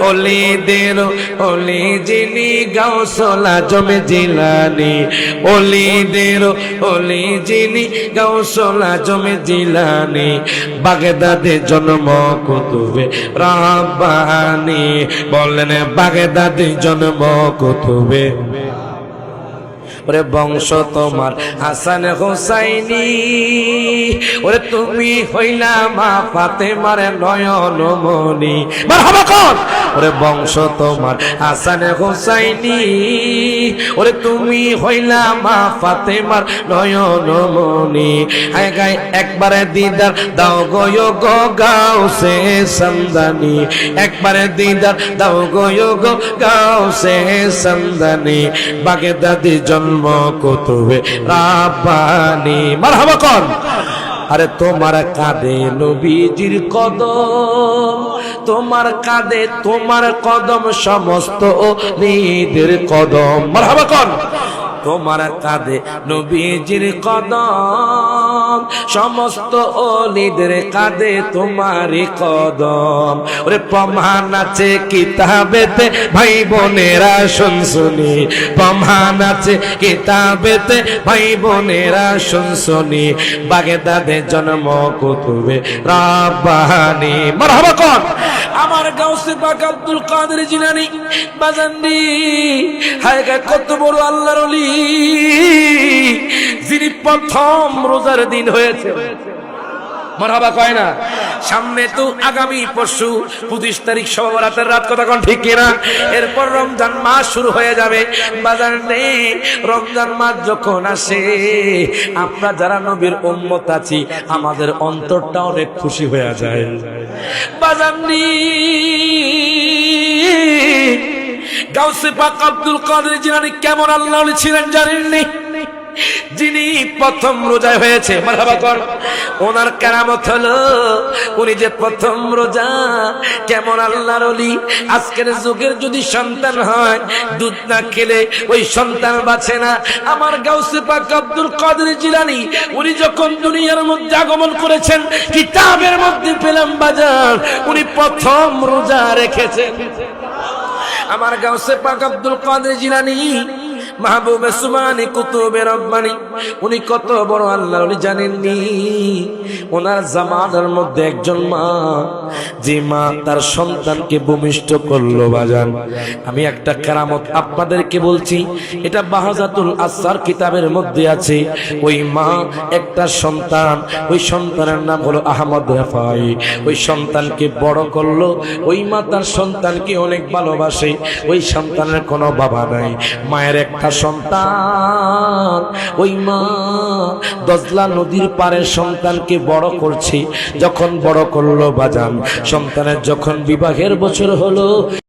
অলিদের অলি যিনি গাউসলা জমে জিলানি। অলিদের অলি যিনি গাউসলা জমে জিলানি। বাগেদাদে জন্ম কুতুবে রাব্বানি। বললেন, বাগেদাদে জন্ম কুতুবে। ওরে বংশ তোমার হাসান হোসাইনি। ওরে তুমি হইলা মা ফাতে মারে নয়ন মনি মারহাবা কর। ওরে বংশ তোমার, হাসান হোসাইনি। ওরে তুমি হইলা মা ফাতে মার নয়ন মনি হায় গায়, একবারে দিদার দাও গয় গো গাও সে সন্দানি একবারে দিদার দাও গয় গো গাও সে সন্দানি বাগে দাদি জন্ম কুতুবে রাব্বানি। মারহাবা কর। আরে তোমার কাঁদে নবীজির কদম, তোমার কাঁদে তোমার কদম, সমস্ত নিদের কদম। মারহাবা কন তোমার কাঁদে নবীজির কদম। সমস্ত অলিদের কাঁদে তোমারই কদম। ওরে প্রমাণ আছে কিতাবেতে ভাই বোনেরা শুন শুনি। প্রমাণ আছে কিতাবেতে ভাই বোনেরা শুন শুনি। বাগে দাদে জন্ম কুতুবে রাব্বানি মারহাবা কর। আমার গাউসে পাক আব্দুল কাদের জিলানি বাজাননি হায় কত বড় আল্লাহর অলি, যিনি প্রথম রোজার দিন হয়েছে মারহাবা কয় না? সামনে তো আগামী পরশু পঁচিশ তারিখ সবরাতের রাত, কথা কোন ঠিক কিনা? এরপর রমজান মাস শুরু হয়ে যাবে। বাজার নেই, রমজান মাস যখন আসে, আমরা যারা নবীর উম্মত আছি, আমাদের অন্তরটা অনেক খুশি হয়ে যায়। বাজার নেই। গাউসে পাক আব্দুল কাদের জিলানি কেমন আল্লাহ ছিলেন জানেননি? যিনি প্রথম রোজায় হয়েছে ওনার কেরামত হলো, উনি যে প্রথম রোজা, কেমন আল্লাহর আজকের যুগের যদি সন্তান হয়, দুধ না খেলে ওই সন্তান বাঁচে না। আমার গাউসে পাক আব্দুল কাদের জিলানি, উনি যখন দুনিয়ার মধ্যে আগমন করেছেন, কিতাবের মধ্যে পেলাম বাজার, উনি প্রথম রোজা রেখেছেন। আমার গাউসে পাক আব্দুল কাদের জিলানি মাহবুবে সুমানি কুতুবে রব্বানি। উনি কত বড় আল্লাহ উনি জানেননি? ওনার জামানার মধ্যে একজন মা। যে মা তার সন্তানকে ভূমিষ্ঠ করল বাজান। আমি একটা কেরামত আপনাদেরকে বলছি, এটা বাহাজাতুল আসার কিতাবের মধ্যে আছে। ওই মা, একটা সন্তান, ওই সন্তানের নাম হলো আহমদ রেফাই। ওই সন্তানকে বড় করল, ওই মা তার সন্তানকে অনেক ভালোবাসে। ওই সন্তানের কোনো বাবা নাই। মায়ের একটা সন্তান, ওই মা দজলা নদীর পারে সন্তানকে বড় করছে। যখন বড় করল বাজান সন্তানের যখন বিবাহের বছর হলো